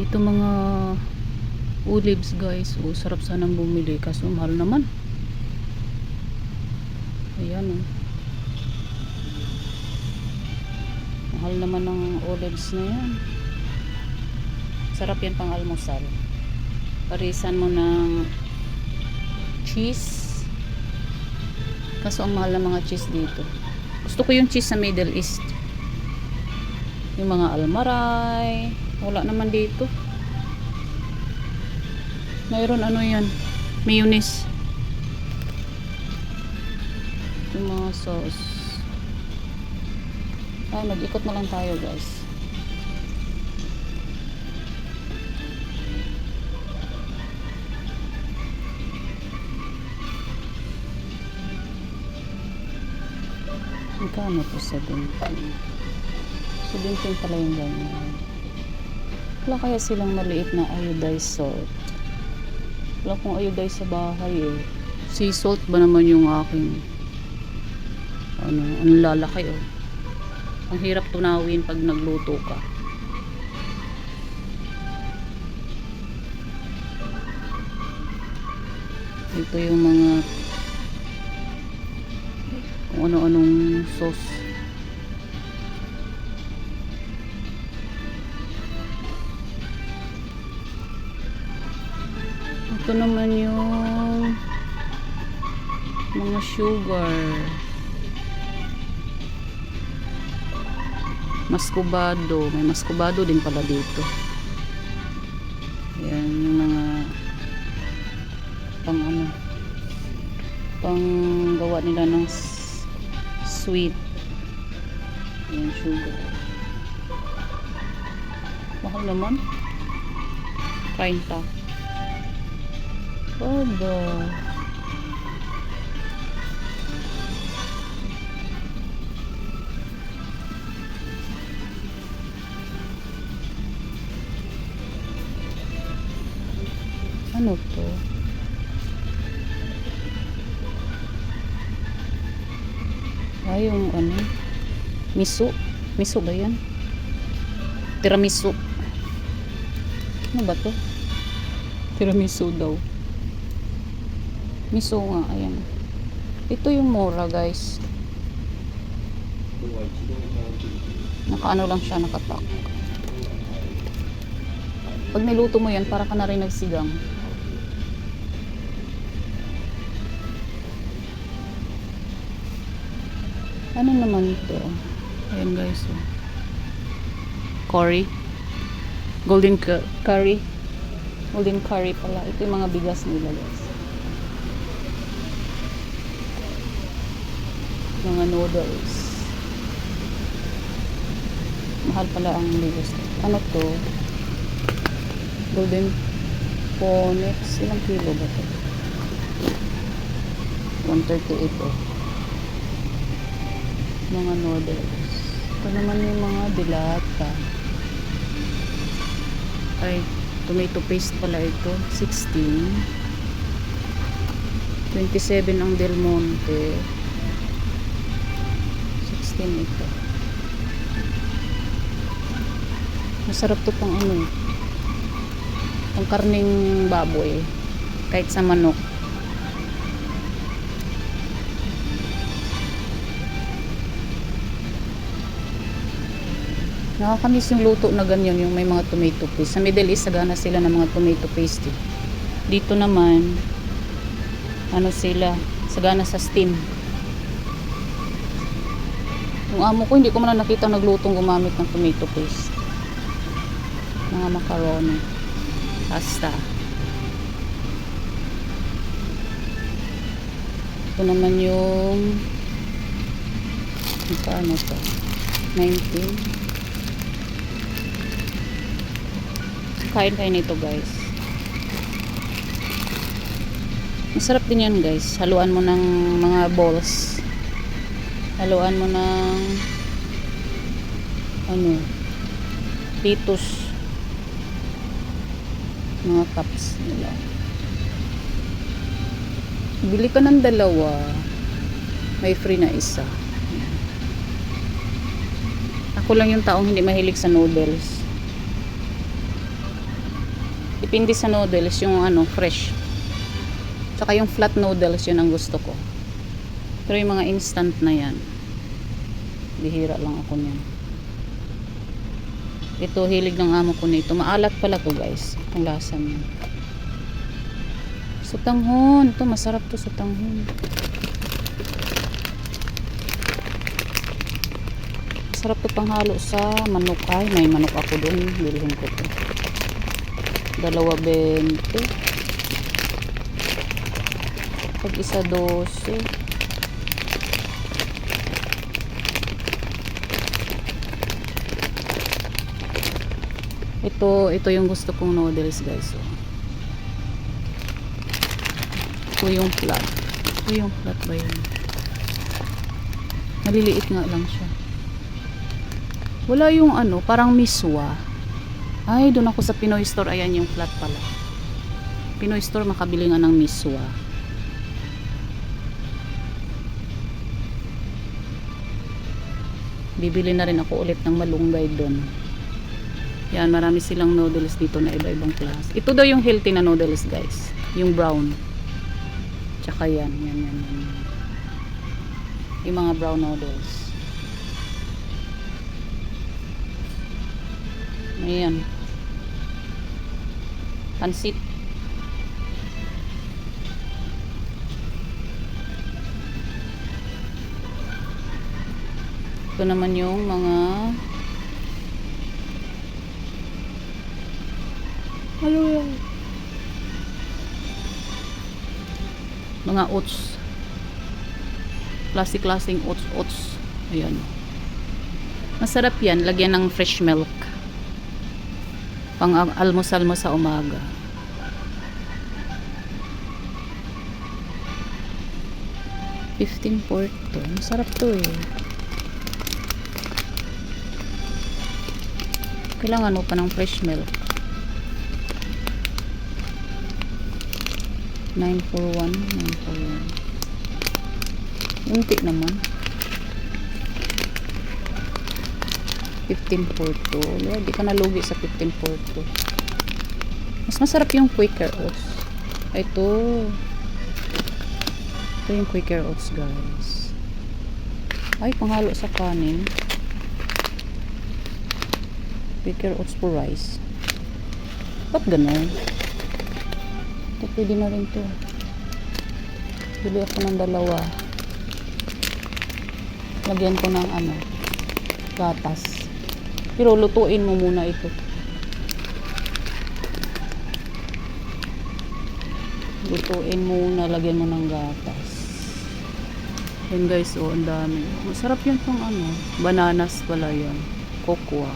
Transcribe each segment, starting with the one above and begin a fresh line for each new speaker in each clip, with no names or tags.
Dito mga olives guys. O, sarap sanang bumili. Kaso mahal naman. Ayan o. Mahal naman ng olives na yan. Sarap yan pang almusal. Parisan mo ng cheese. Kaso ang mahal ng mga cheese dito. Gusto ko yung cheese sa Middle East. Yung mga almaray. Wala naman dito. Mayroon ano yan. Mayonnaise. Yung mga sauce. Ay, mag-ikot na lang tayo guys. Magkano po 17? 17 pala yung ganyan. Wala kaya silang maliit na iodized salt. Wala kong iodized sa bahay eh. Sea salt ba naman yung aking ano, ang lalaki oh. Ang hirap tunawin pag nagluto ka. Ito yung mga kung ano-anong sauce. Ito naman yung mga sugar. Mascobado. May mascobado din pala dito. Yan yung mga pang ano pang gawa nila ng sweet. Yan sugar. Mahal naman. 30. Baba. Ano to? Ah, yung ano? Miso. Miso ba yan? Tiramisu. Ano ba to? Tiramisu daw. Miso nga, ayan. Ito yung mura, guys. Nakaano lang siya, nakatak. Pag niluto mo yan, para ka na rin nagsigang. Ano naman to? Ayan guys. Oh. Curry. Golden cu- curry. Golden curry pala. Ito yung mga bigas nila guys. Mga noodles. Mahal pala ang bigas. Ano to? Golden Ponex. Ilang kilo ba to? 138 oh mga noodles. Ito naman yung mga dilata. Ay, tomato paste pala ito. 16. 27 ang Del Monte. 16 ito. Masarap to pang ano. Pang karning baboy. Kahit sa manok. Nakakamiss yung luto na ganyan, yung may mga tomato paste. Sa Middle East, sagana sila ng mga tomato paste. eh. Dito naman, ano sila, sagana sa steam. Yung amo ko, hindi ko man nakita naglutong gumamit ng tomato paste. Mga macaroni. Pasta. Ito naman yung Magkano to? 19. Kain kayo nito guys. Masarap din yan guys. Haluan mo ng mga balls. Haluan mo ng ano Titus mga cups nila. Bili ka ng dalawa. May free na isa. Ako lang yung taong hindi mahilig sa noodles. Depende sa noodles, yung ano, fresh. Tsaka yung flat noodles, yun ang gusto ko. Pero yung mga instant na yan, bihira lang ako niyan. Ito, hilig ng amo ko nito. Maalat pala to guys. Ang lasa niya. Sutanghon. Ito, masarap to sutanghon. Masarap to panghalo sa manok. Ay, may manok ako doon. Bilhin ko to. Dalawa 20. Pag isa 12. Ito, ito yung gusto kong noodles guys. Oh. Ito yung flat. Ito yung flat ba yun? Maliliit nga lang siya. Wala yung ano, parang miswa. Ay, doon ako sa Pinoy Store. Ayan yung flat pala. Pinoy Store, makabili nga ng miswa. Bibili na rin ako ulit ng malunggay doon. Yan, marami silang noodles dito na iba-ibang class. Ito daw yung healthy na noodles, guys. Yung brown. Tsaka yan, yan, yan, yan. Yung mga brown noodles. Ayan. Pansit. Ito naman yung mga Mga oats. Classic-classing oats, oats. Ayan. Masarap yan. Lagyan ng fresh milk. Pang almusal mo sa umaga. Fifteen port to. Masarap to eh. Kailangan mo pa ng fresh milk. 941 941 unti naman. 1542 wala di ka nalugi sa 1542 mas masarap yung Quaker Oats. Ito. Ito yung Quaker Oats guys. Ay panghalo sa kanin. Quaker Oats for rice. Ba't ganun pwede na rin to. Bili ako ng dalawa. Lagyan ko ng ano, gatas. Pero lutuin mo muna ito. Lutuin muna, lagyan mo ng gatas. Yan guys, oh, ang dami. Masarap yan pang ano, bananas pala yan. Cocoa.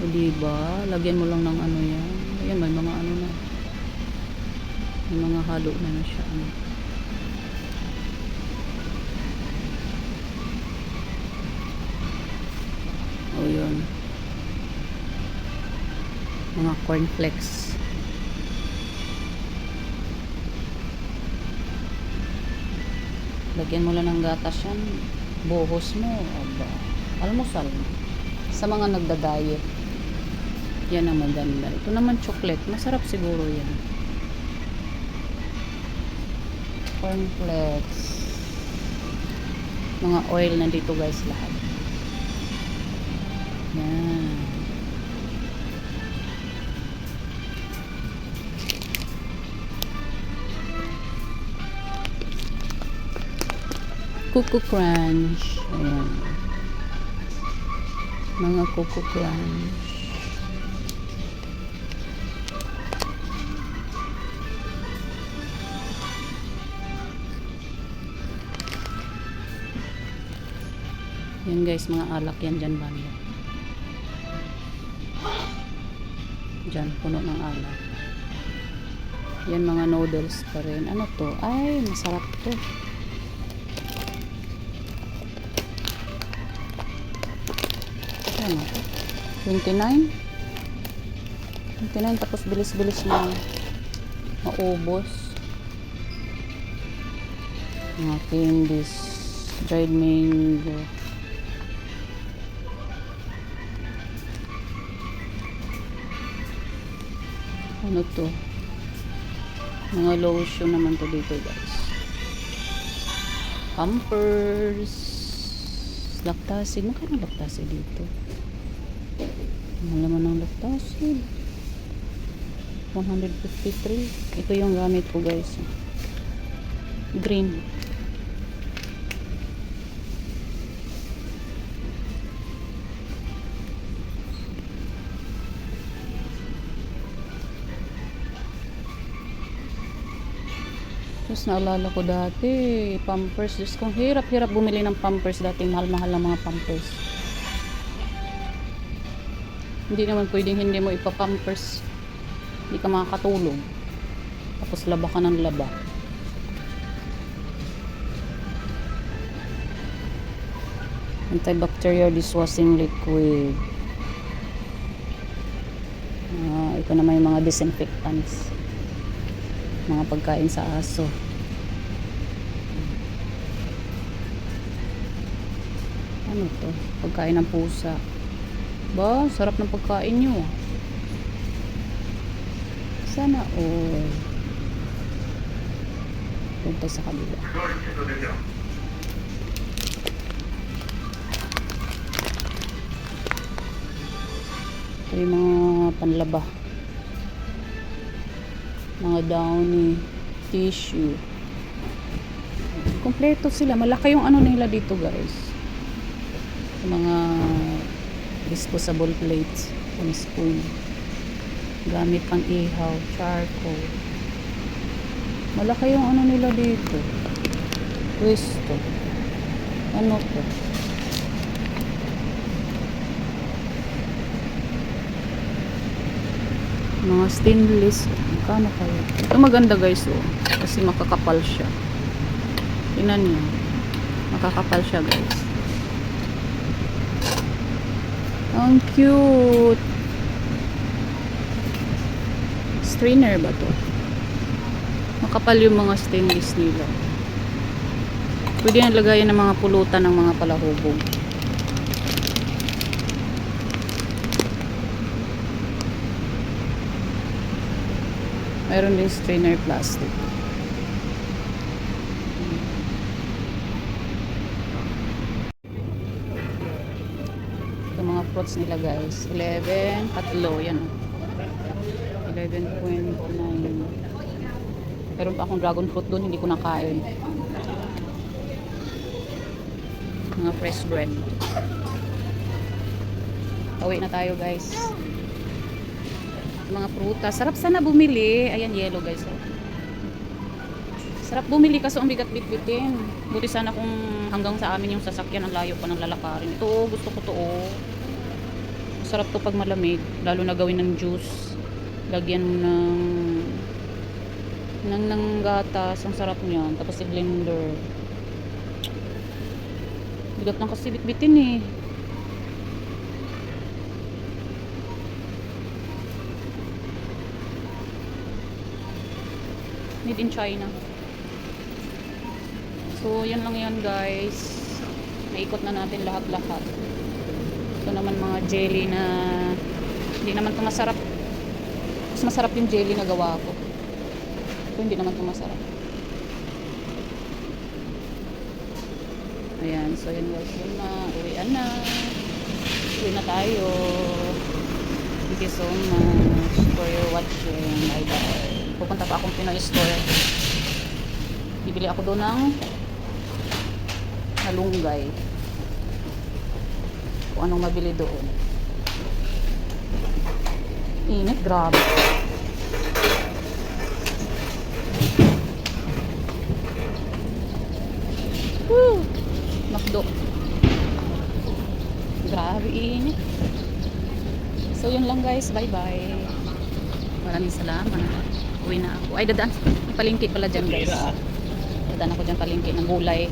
O, diba? Lagyan mo lang ng ano yan. Ayan, may mga ano na. May mga halo na na siya. Ano. O, yun. Mga cornflakes. Lagyan mo lang ng gatas yan. Buhos mo. Aba. Almusal. Sa mga nagda-diet. Yan ang maganda. Ito naman chocolate. Masarap siguro yan. Cornflakes. Mga oil na dito guys lahat. Yan. Cuckoo Crunch. Ayan. Mga Cuckoo Crunch. Yan guys, mga alak yan dyan banda. Dyan, puno ng alak. Yan mga noodles pa rin. Ano to? Ay, masarap to. Ano to? 29? 29 tapos bilis-bilis na maubos. Mga candies. Dried mango. Ano to? Mga lotion naman to dito guys. Pampers. Lactacid. Magkano lactacid dito? Naman ng lactacid? 153. Ito yung gamit ko guys. Green. Tapos naalala ko dati, pampers. Diyos kong hirap-hirap bumili ng pampers dati. Mahal-mahal ng mga pampers. Hindi naman pwedeng hindi mo ipapampers. Hindi ka makakatulog. Tapos laba ka ng laba. Antibacterial dishwashing liquid. Ah, ito naman yung mga disinfectants mga pagkain sa aso. Ano to? Pagkain ng pusa. Ba, sarap ng pagkain nyo. Sana all. Punta sa kabila. Ito yung mga panlaba mga downy tissue. Kompleto sila. Malaki yung ano nila dito guys. Mga disposable plates and spoon. Gamit pang ihaw charcoal. Malaki yung ano nila dito. Pwesto. Ano to? Mga stainless magkano kayo? Ito maganda guys oh. Kasi makakapal siya. Tingnan nyo makakapal siya guys. Ang cute. Strainer ba to? Makapal yung mga stainless nila. Pwede na lagayan ng mga pulutan ng mga palahubog Mayroon din strainer plastic. Ito mga fruits nila guys. 11, tatlo. Yan. oh. 11.9. Meron pa akong dragon fruit doon. Hindi ko nakain. Mga fresh bread. Pauwi na tayo guys mga prutas. Sarap sana bumili. Ayan, yellow guys. Oh. Sarap bumili kaso ang bigat bitbitin. Buti sana kung hanggang sa amin yung sasakyan ang layo pa ng lalakarin. Ito, oh, gusto ko to. Oh. Sarap to pag malamig. Lalo na gawin ng juice. Lagyan mo ng ng, ng gatas. Ang sarap niyan. Tapos i-blender. Bigat lang kasi bitbitin eh. Made in China. So, yan lang yan guys. Naikot na natin lahat-lahat. Ito naman mga jelly na hindi naman ito masarap. Mas masarap yung jelly na gawa ko. Ito hindi naman ito masarap. Ayan. So, yun guys. Yun na. Uwian na. Uwi na tayo. Thank you so much for your watching. Bye-bye pupunta pa akong Pinoy store. Bibili ako doon ng malunggay kung anong mabili doon. Init grabe. Woo! Makdo. Grabe init. So yun lang guys. Bye bye maraming salamat uwi na ako. Ay, dadaan. Palingki pala dyan, guys. Dadaan ako dyan palingki ng gulay.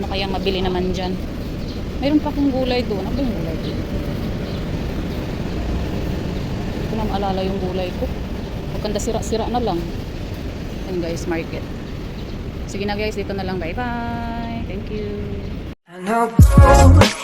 Ano kayang mabili naman dyan? Mayroon pa akong gulay doon. Ano ba yung gulay doon? Hindi ko na maalala yung gulay ko. Magkanda sira-sira na lang. Yan guys, market. Sige na guys, dito na lang. Bye-bye. Thank you.
And I'll go